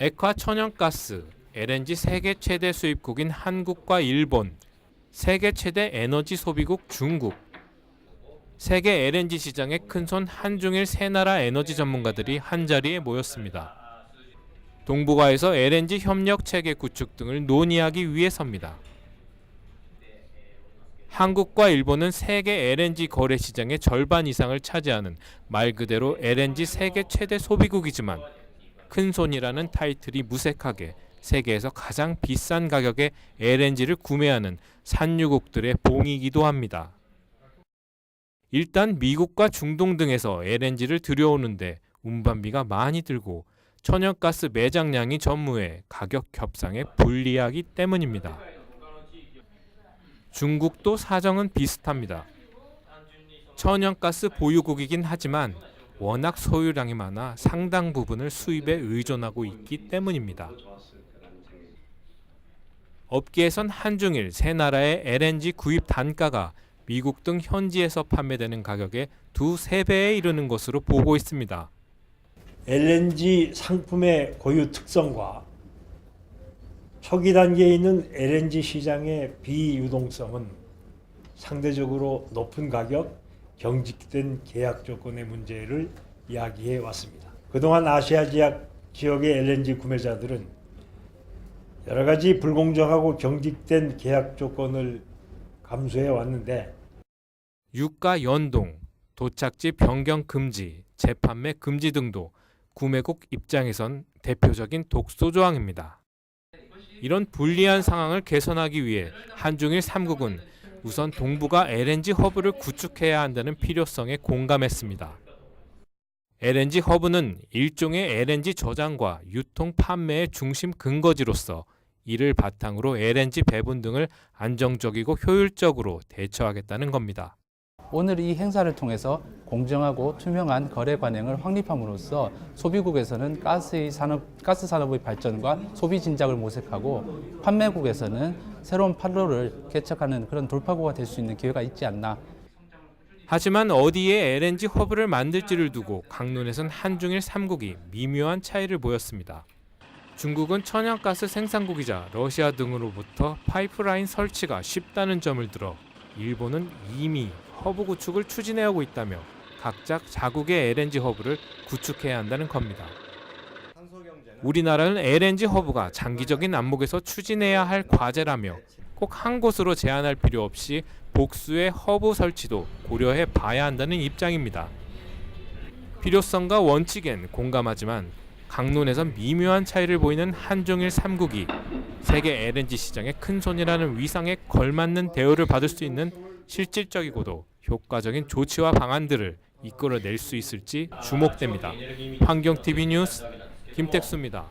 액화 천연가스, LNG 세계 최대 수입국인 한국과 일본, 세계 최대 에너지 소비국 중국, 세계 LNG 시장의 큰손 한중일 세 나라 에너지 전문가들이 한 자리에 모였습니다. 동북아에서 LNG 협력 체계 구축 등을 논의하기 위해서입니다. 한국과 일본은 세계 LNG 거래 시장의 절반 이상을 차지하는 말 그대로 LNG 세계 최대 소비국이지만 큰 손이라는 타이틀이 무색하게 세계에서 가장 비싼 가격에 LNG를 구매하는 산유국들의 봉이기도 합니다. 일단 미국과 중동 등에서 LNG를 들여오는데 운반비가 많이 들고 천연가스 매장량이 전무해 가격 협상에 불리하기 때문입니다. 중국도 사정은 비슷합니다. 천연가스 보유국이긴 하지만 워낙 소유량이 많아 상당 부분을 수입에 의존하고 있기 때문입니다. 업계에선 한중일 세 나라의 LNG 구입 단가가 미국 등 현지에서 판매되는 가격의 두세 배에 이르는 것으로 보고 있습니다. LNG 상품의 고유 특성과 초기 단계에 있는 LNG 시장의 비유동성은 상대적으로 높은 가격, 경직된 계약 조건의 문제를 이야기해 왔습니다. 그동안 아시아 지역 지역의 LNG 구매자들은 여러 가지 불공정하고 경직된 계약 조건을 감수해 왔는데 유가 연동, 도착지 변경 금지, 재판매 금지 등도 구매국 입장에선 대표적인 독소 조항입니다. 이런 불리한 상황을 개선하기 위해 한중일 3국은 우선 동북아 LNG 허브를 구축해야 한다는 필요성에 공감했습니다. LNG 허브는 일종의 LNG 저장과 유통 판매의 중심 근거지로서 이를 바탕으로 LNG 배분 등을 안정적이고 효율적으로 대처하겠다는 겁니다. 오늘 이 행사를 통해서 공정하고 투명한 거래 관행을 확립함으로써 소비국에서는 가스의 산업, 가스 산업의 발전과 소비 진작을 모색하고 판매국에서는 새로운 판로를 개척하는 그런 돌파구가 될 수 있는 기회가 있지 않나 하지만 어디에 LNG 허브를 만들지를 두고 강론에선 한중일 3국이 미묘한 차이를 보였습니다. 중국은 천연가스 생산국이자 러시아 등으로부터 파이프라인 설치가 쉽다는 점을 들어 일본은 이미 허브 구축을 추진해오고 있다며 각자 자국의 LNG 허브를 구축해야 한다는 겁니다. 우리나라는 LNG 허브가 장기적인 안목에서 추진해야 할 과제라며 꼭 한 곳으로 제한할 필요 없이 복수의 허브 설치도 고려해 봐야 한다는 입장입니다. 필요성과 원칙엔 공감하지만 강론에선 미묘한 차이를 보이는 한중일 3국이 세계 LNG 시장의 큰 손이라는 위상에 걸맞는 대우를 받을 수 있는 실질적이고도 효과적인 조치와 방안들을 이끌어낼 수 있을지 주목됩니다. 환경TV 뉴스 김택수입니다.